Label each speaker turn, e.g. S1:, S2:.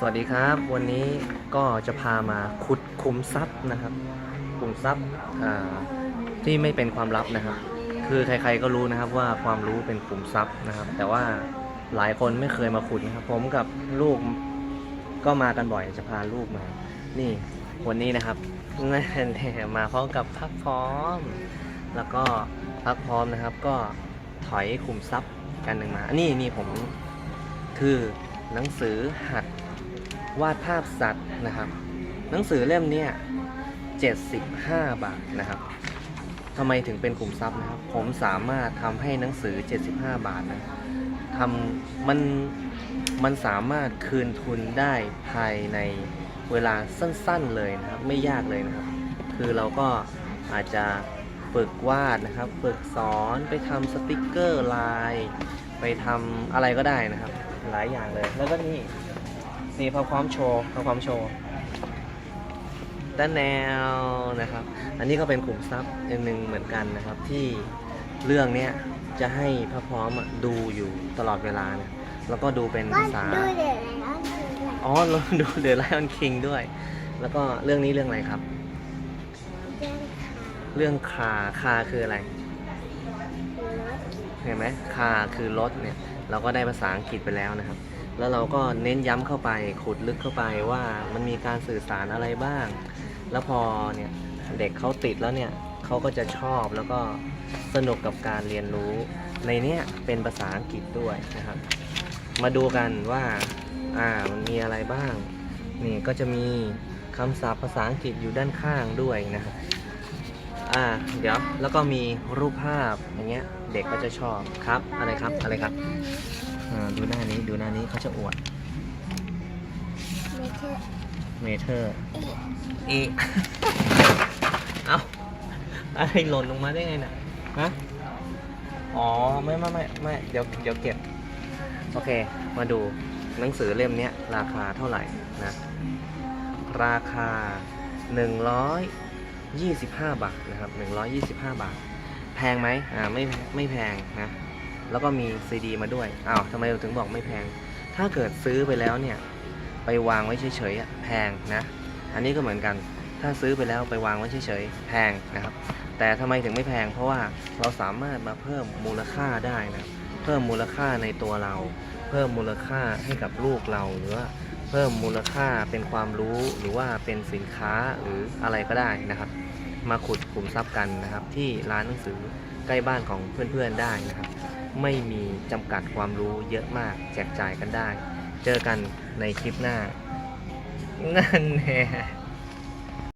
S1: สวัสดีครับ วันนี้ก็จะพามาขุดคุมทรัพย์นะครับคุมทรัพย์ที่ไม่เป็นความลับนะครับ คือใครๆก็รู้นะครับว่าความรู้เป็นขุมทรัพย์นะครับ แต่ว่าหลายคนไม่เคยมาขุดนะครับ ผมกับลูกก็มากันบ่อยจะพาลูกมา นี่วันนี้นะครับมาพร้อมกับพักพร้อม แล้วก็พักพร้อมนะครับ ก็ถอยขุมทรัพย์กันหนึ่งมาอันนี้นี่ผมคือหนังสือหัด วาดภาพสัตว์นะครับ หนังสือเล่มนี้75 บาทนะครับทำไมถึงเป็นกลุ่มทรัพย์นะครับ ผมสามารถทำให้หนังสือ 75 บาทนะทำมันมันสามารถคืนทุนได้ภายในเวลาสั้นๆเลยนะครับ ไม่ยากเลยนะครับ คือเราก็อาจจะฝึกวาดนะครับฝึกสอนไปทำสติกเกอร์ลาย ไปทำอะไรก็ได้นะครับ หลายอย่างเลยแล้วก็นี่ นี่พอพร้อมโชว์พอพร้อมโชว์ด้านแนวนะครับ อันนี้ก็เป็นกลุ่มซับอันหนึ่งเหมือนกันนะครับ ที่เรื่องเนี้ยจะให้พระพร้อมดูอยู่ตลอดเวลานะแล้วก็ดูเป็นภาษา
S2: ดูเดี๋ยวแล้วดูแหละ
S1: อ๋อเราดูเดอะไลออนคิงด้วย แล้วก็เรื่องนี้เรื่องอะไรครับ
S2: เรื่องขา
S1: เรื่องคาคาคืออะไรเห็นไหมคาคือรถเนี่ย เราก็ได้ภาษาอังกฤษไปแล้วนะครับ แล้วเราก็เน้นย้ำเข้าไปขุดลึกเข้าไปว่ามันมีการสื่อสารอะไรบ้าง แล้วพอเนี่ยเด็กเขาติดแล้วเนี่ยเขาก็จะชอบแล้วก็สนุกกับการเรียนรู้ ในเนี้ยเป็นภาษาอังกฤษด้วยนะครับ มาดูกันว่าอ่ามันมีอะไรบ้างนี่ก็จะมีคำศัพท์ภาษาอังกฤษอยู่ด้านข้างด้วยนะครับอ่าเดี๋ยวแล้วก็มีรูปภาพอย่างเงี้ยเด็กก็จะชอบครับอะไรครับอะไรครับ อ่าดูหน้านี้ดูหน้านี้เขาจะอวด
S2: ไม่ใช่
S1: เมเทอร์อีเอ้าอะไรหล่นลงมาได้ไงน่ะฮะอ๋อไม่ไม่ไม่ไม่เดี๋ยวเดี๋ยวเก็บ โอเค มาดูหนังสือเล่มเนี้ยราคาเท่าไหร่นะ ราคา 125 บาทนะครับ 125 บาท แพงไหมอ่าไม่ไม่แพงนะ แล้วก็มีซีดีมาด้วยอ้าวทำไมเราถึงบอกไม่แพง ถ้าเกิดซื้อไปแล้วเนี่ย ไปวางไว้เฉยๆอะแพงนะ อันนี้ก็เหมือนกัน ถ้าซื้อไปแล้วไปวางไว้เฉยๆแพงนะครับ แต่ทำไมถึงไม่แพง เพราะว่าเราสามารถมาเพิ่มมูลค่าได้นะ เพิ่มมูลค่าในตัวเรา เพิ่มมูลค่าให้กับลูกเราหรือว่าเพิ่มมูลค่าเป็นความรู้หรือว่าเป็นสินค้าหรืออะไรก็ได้นะครับ มาขุดขุมทรัพย์กันนะครับ ที่ร้านหนังสือใกล้บ้านของเพื่อนๆได้นะครับ ไม่มีจำกัดความรู้เยอะมากแจกจ่ายกันได้ เจอกันในคลิปหน้า นั่นแน่